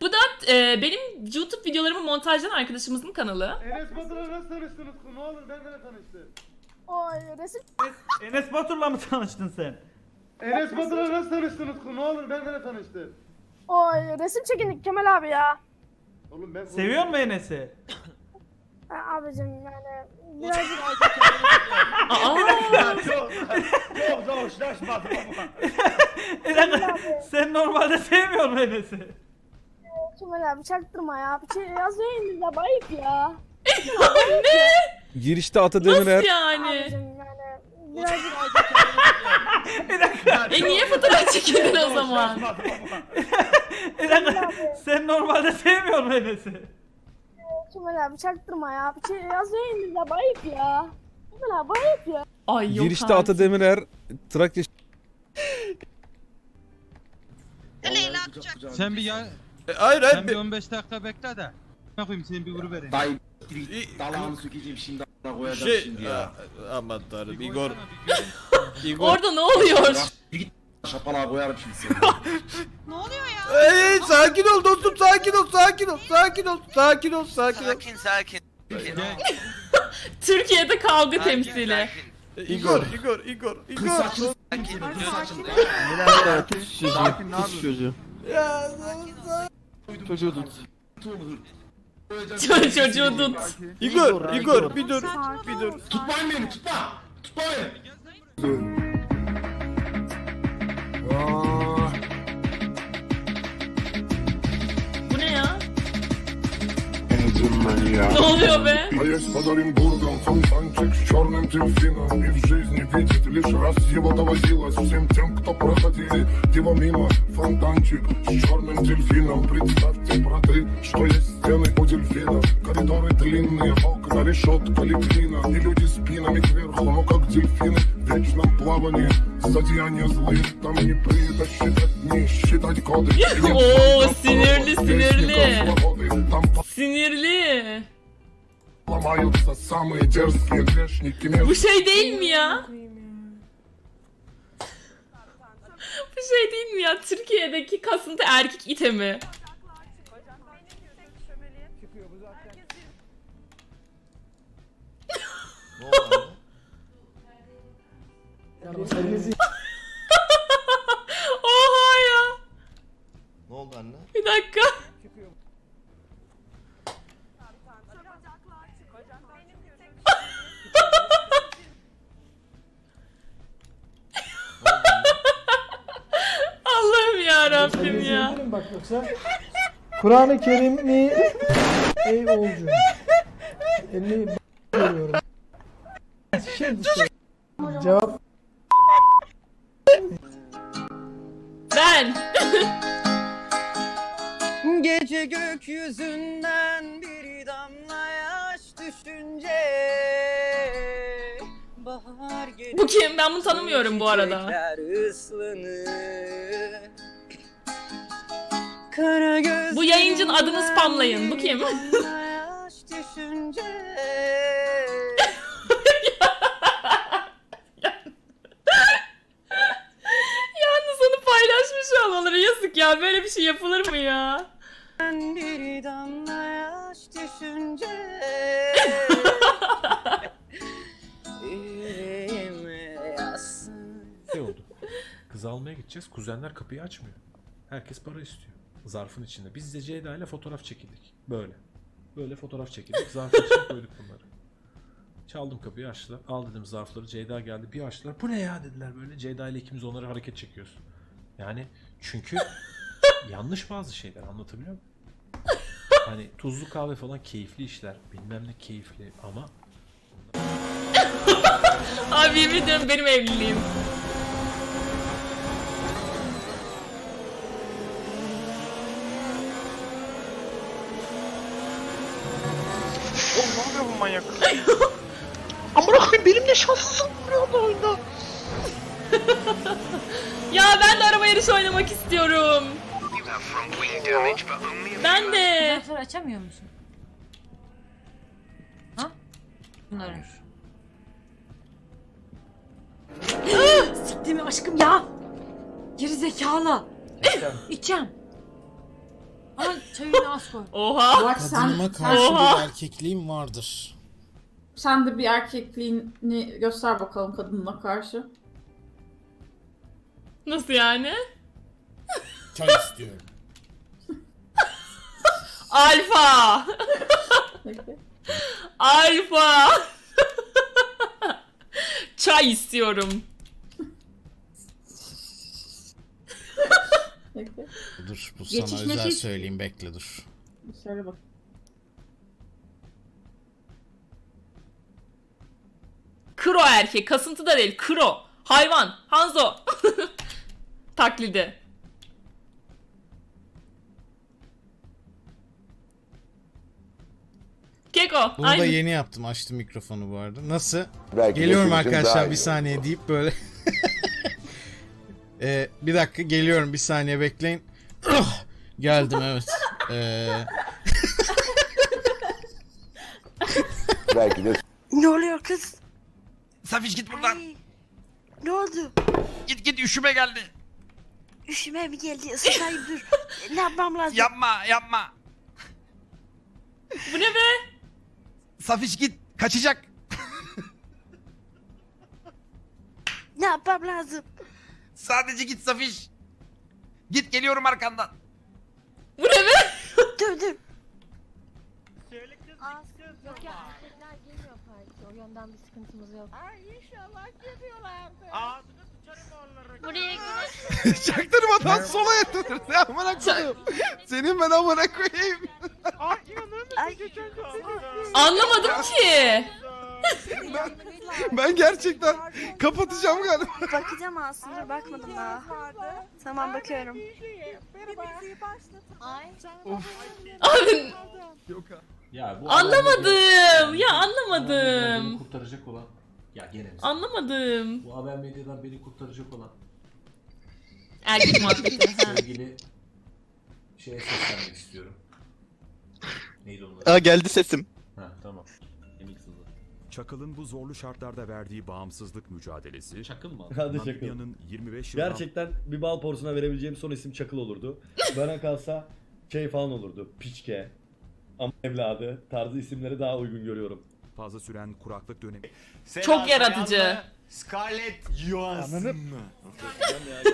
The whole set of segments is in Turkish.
Bu da e, benim YouTube videolarımı montajlayan arkadaşımızın kanalı. Enes Batur'la nasıl tanıştınız? Ne olur benimle tanıştın. Oy resim Enes Batur'la mı tanıştın sen? Enes Batur'la nasıl tanıştınız? Ne olur benimle tanıştın. Oy resim çekindik Kemal abi ya. Oğlum ben Seviyor musun Enes'i? Ha, abicim yani birazcık Aa, Ya çok, çok da hoşlaşmadım ama. Bir dakika, sen normalde sevmiyor musun Enes'i? Kemal abi çaktırma ya. Bir şey yazıyor elimizde ayıp ya. Girişte Ata Demirer nasıl yani? Abicim yani birazcık E niye fotoğraf çekildin o zaman? Bir dakika, sen normalde sevmiyor musun Enes'i? Kemal abi çaktırma ya. Bir şey yazıyor elimizde ayıp ya. Kemal abi ayıp ya. Ay yok Girişte artık. Ata Demirer Trakya. Sen bir ya, E, Hayır sen bir 15 dakika bekle de. Ne koyayım seni bir vurup vereyim. Dayı dalağını sökeceğim şimdi a**ına koyacağım Şey şimdi ya. Aman tanrım Bir Igor. Igor Orada ne oluyor? Bir git şapalağa koyarım şimdi seni. Ne oluyor ya? Ey sakin ol dostum sakin ol sakin ol sakin ol sakin ol sakin ol Sakin sakin. Gel. Türkiye'de kavga Sakin, temsili. sakin. Igor Igor Igor Kız Igor saçını Sakin. s**tim. Ya Çocuğu tut. Ço- Çocuğu tut. Igor Igor bir dur bir dur Tutmayın beni tutma. Tutma beni. Ne oluyor be? А я с Оренбургом фонтанчик с черным дельфином И в жизни видит лишь раз его доводилось Всем тем, кто проходили его мимо Фонтанчик с черным дельфином Представьте, браты, что есть стены у дельфина Коридоры длинные, окна, решетка, лепнина И люди спинами кверху, но как дельфины В вечном плавании Зодеяния злые, там не принято считать дни, считать годы И нет О, там sinirli, вестников sinirli. свободы. Там Sinirli. ломаются самые дерзкие грешники между Bu şey değil mi ya? Bu şey değil mi ya? Türkiye'deki kasıntı erkek itemi. Oha ya. Ne oldu anne? Bir dakika. Allah'ım ya Rabbim ya. Bak yoksa Kur'an-ı Kerim'i ey oğulcu. Elini b- görüyorum. Şimdi söyle. Cevap gökyüzünden bir damla yaş düşünce Bahar gelir Bu kim? Ben bunu tanımıyorum bu arada. çiçekler ıslanır. Kara Bu yayıncının adını spamlayın. Bu kim? damla yaş düşünce Yalnız onu paylaşmış olmaları yazık ya. Böyle bir şey yapılır mı ya? Ben bir damla yaş düşünce Yüreğime yazsın şey oldu. Kız almaya gideceğiz. Kuzenler kapıyı açmıyor. Herkes para istiyor. Zarfın içinde. Biz de Ceyda ile fotoğraf çekildik. Böyle. Böyle fotoğraf çekildik. Zarfın içine koyduk bunları. Çaldım kapıyı açtılar. Al dedim zarfları. Ceyda geldi. Bir açtılar. Bu ne ya dediler böyle. Ceyda ile ikimiz onları hareket çekiyoruz. Yani çünkü yanlış bazı şeyler anlatabiliyor muyum? Hani tuzlu kahve falan keyifli işler. Bilmem ne keyifli ama Abi yemin ediyorum benim evliliğim. Ya ben de araba yarışı oynamak istiyorum. Ben de. Bunları açamıyor musun? Ha? Bunları. Siktir aşkım ya. Geri zekalı. İçeceğim. Ama çayını az koy. Oha. Bak sen, karşı Oha. erkekliğim vardır. sen de bir erkekliğini göster bakalım kadınla karşı. Nasıl yani? Çay istiyorum. Alfa. Alfa. Çay istiyorum. Dur bu Geçiş sana özel meşiş. söyleyeyim bekle dur. Söyle bak. Kro erkek. Kasıntı da değil. Kro. Hayvan. Hanzo. Taklidi. Keko. Bunu da Aynı. yeni yaptım açtım mikrofonu bu arada. Nasıl? Geliyorum arkadaşlar bir saniye deyip böyle. Ee, bir dakika geliyorum bir saniye bekleyin. Ah, Geldim evet. Ee, Belki de Ne oluyor kız? Safiş git buradan. Ne oldu? Git git üşüme geldi. Üşüme mi geldi? Isıtayım dur. ne yapmam lazım? Yapma yapma. Bu ne be? Safiş git kaçacak. Ne yapmam lazım? Sadece git Safiş. Git geliyorum arkandan. Bu ne be? Dur dur. Yok ya erkekler geliyor parti. O yönden bir sıkıntımız yok. Ay inşallah geliyorlardı. Buraya gel. Çaktırmadan sola yatırır. Ne amına koyayım. Senin ben amına koyayım. Anlamadım ki. Ben gerçekten kapatacağım galiba. Bakacağım aslında bakmadım daha. Tamam bakıyorum. Ay. Abi Ya bu anlamadım. Ya Beni anlamadım. kurtaracak olan. Ya gene? Anlamadım. Bu haber medyadan beni kurtaracak olan Erkek muhabbeti. ha. sevgili şeye seslenmek istiyorum. Neydi adı? geldi sesim. Ha tamam. Emil Sızı. Çakıl'ın bu zorlu şartlarda verdiği bağımsızlık mücadelesi Çakıl mı? Hadi Çakıl. Namibya'nın 25 yıldan Gerçekten bir bal porsuna verebileceğim son isim Çakıl olurdu. Bana kalsa şey falan olurdu. Piçke. Ama evladı tarzı isimleri daha uygun görüyorum. fazla süren kuraklık dönemi Çok yaratıcı. Scarlett Johansson.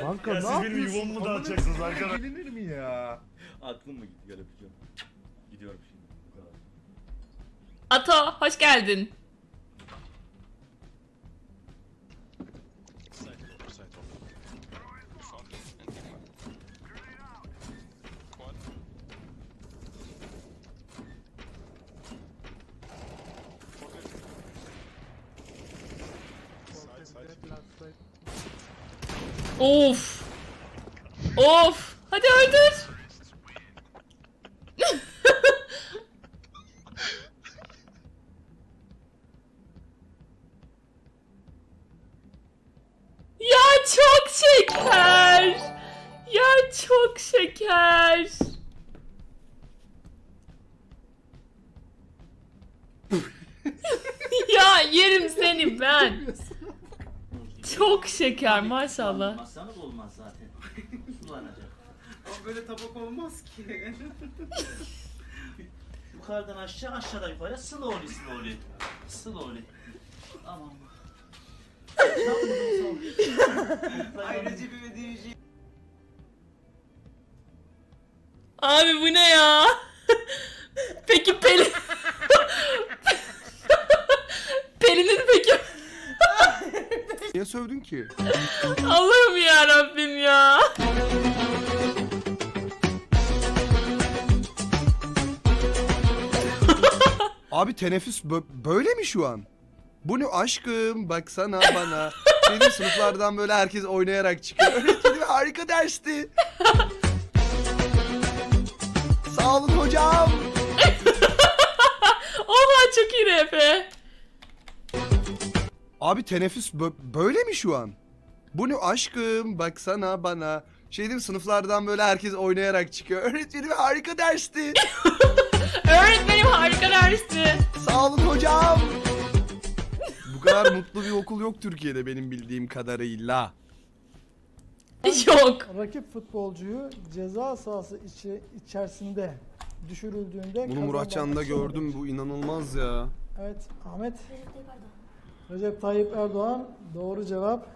Kanka ne yapıyorsun? Yuvamı mı dağıtacaksınız arkadaşlar? Gelinir mi ya? Aklım mı gitti gel öpeceğim. Gidiyorum şimdi. Bu kadar. Ato hoş geldin. Of. Of. Hadi öldür. Çok şeker. Ya çok şeker. ya yerim seni ben. Çok şeker maşallah. Masanız olmaz zaten. Sulanacak. Ama böyle tabak olmaz ki. Yukarıdan aşağı aşağıdan yukarı slowly slowly. Slowly. Aman. Ayrıca bir ödeyici. Abi bu ne ya? peki Pelin... Pelin'in peki... Niye sövdün ki? Allah'ım ya Rabbim ya. Abi teneffüs bö- böyle mi şu an? Bu ne aşkım baksana bana. Benim sınıflardan böyle herkes oynayarak çıkıyor. Öğretmenim harika dersti. Sağ olun hocam. Oha çok iyi RP. Abi teneffüs bö- böyle mi şu an? Bu ne aşkım baksana bana. Şey diyeyim sınıflardan böyle herkes oynayarak çıkıyor. Öğretmenim harika dersti. Öğretmenim harika dersti. Sağ olun hocam. Kadar mutlu bir okul yok Türkiye'de benim bildiğim kadarıyla. Yok rakip futbolcuyu ceza sahası içi, içerisinde düşürüldüğünde Bunu Muratcan'da kazanmak gördüm bu inanılmaz ya. Evet Ahmet. Recep Tayyip Erdoğan doğru cevap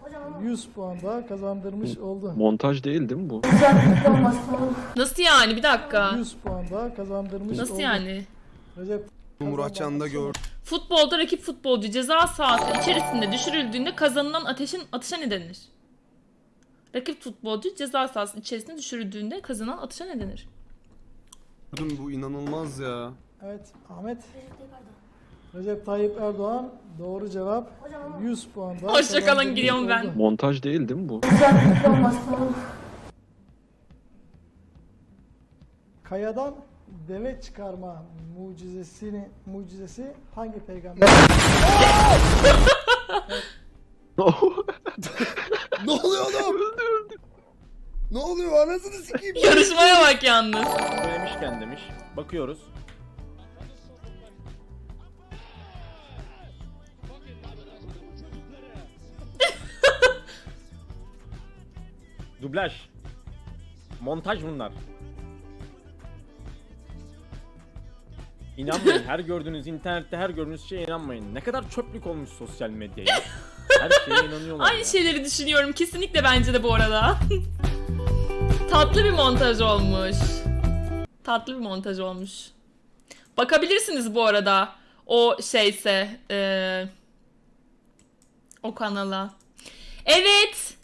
100 puan daha kazandırmış oldu. Montaj değil değil mi bu? Nasıl yani? Bir dakika. 100 puan daha kazandırmış Nasıl oldu. yani? Recep Bu Muratcan'da gördüm. Futbolda rakip futbolcu ceza sahası içerisinde düşürüldüğünde kazanılan ateşin atışa ne denir? Rakip futbolcu ceza sahası içerisinde düşürüldüğünde kazanan atışa ne denir? bu inanılmaz ya. Evet Ahmet. Recep Tayyip Erdoğan doğru cevap 100 puan daha Hoşça kalın, kazandırmış gidiyorum ben. oldu. Montaj değil değil mi bu? Kayadan deve çıkarma mucizesini mucizesi hangi peygamber? ne oluyor oğlum? ne oluyor anasını sikeyim. Yarışmaya bak yalnız. Söylemişken demiş. Bakıyoruz. Dublaj. Montaj bunlar. İnanmayın. Her gördüğünüz internette her gördüğünüz şeye inanmayın. Ne kadar çöplük olmuş sosyal medya ya. Her şeye inanıyorlar Aynı ya. şeyleri düşünüyorum. Kesinlikle bence de bu arada. Tatlı bir montaj olmuş. Tatlı bir montaj olmuş. Bakabilirsiniz bu arada. O şeyse. eee, o kanala. Evet.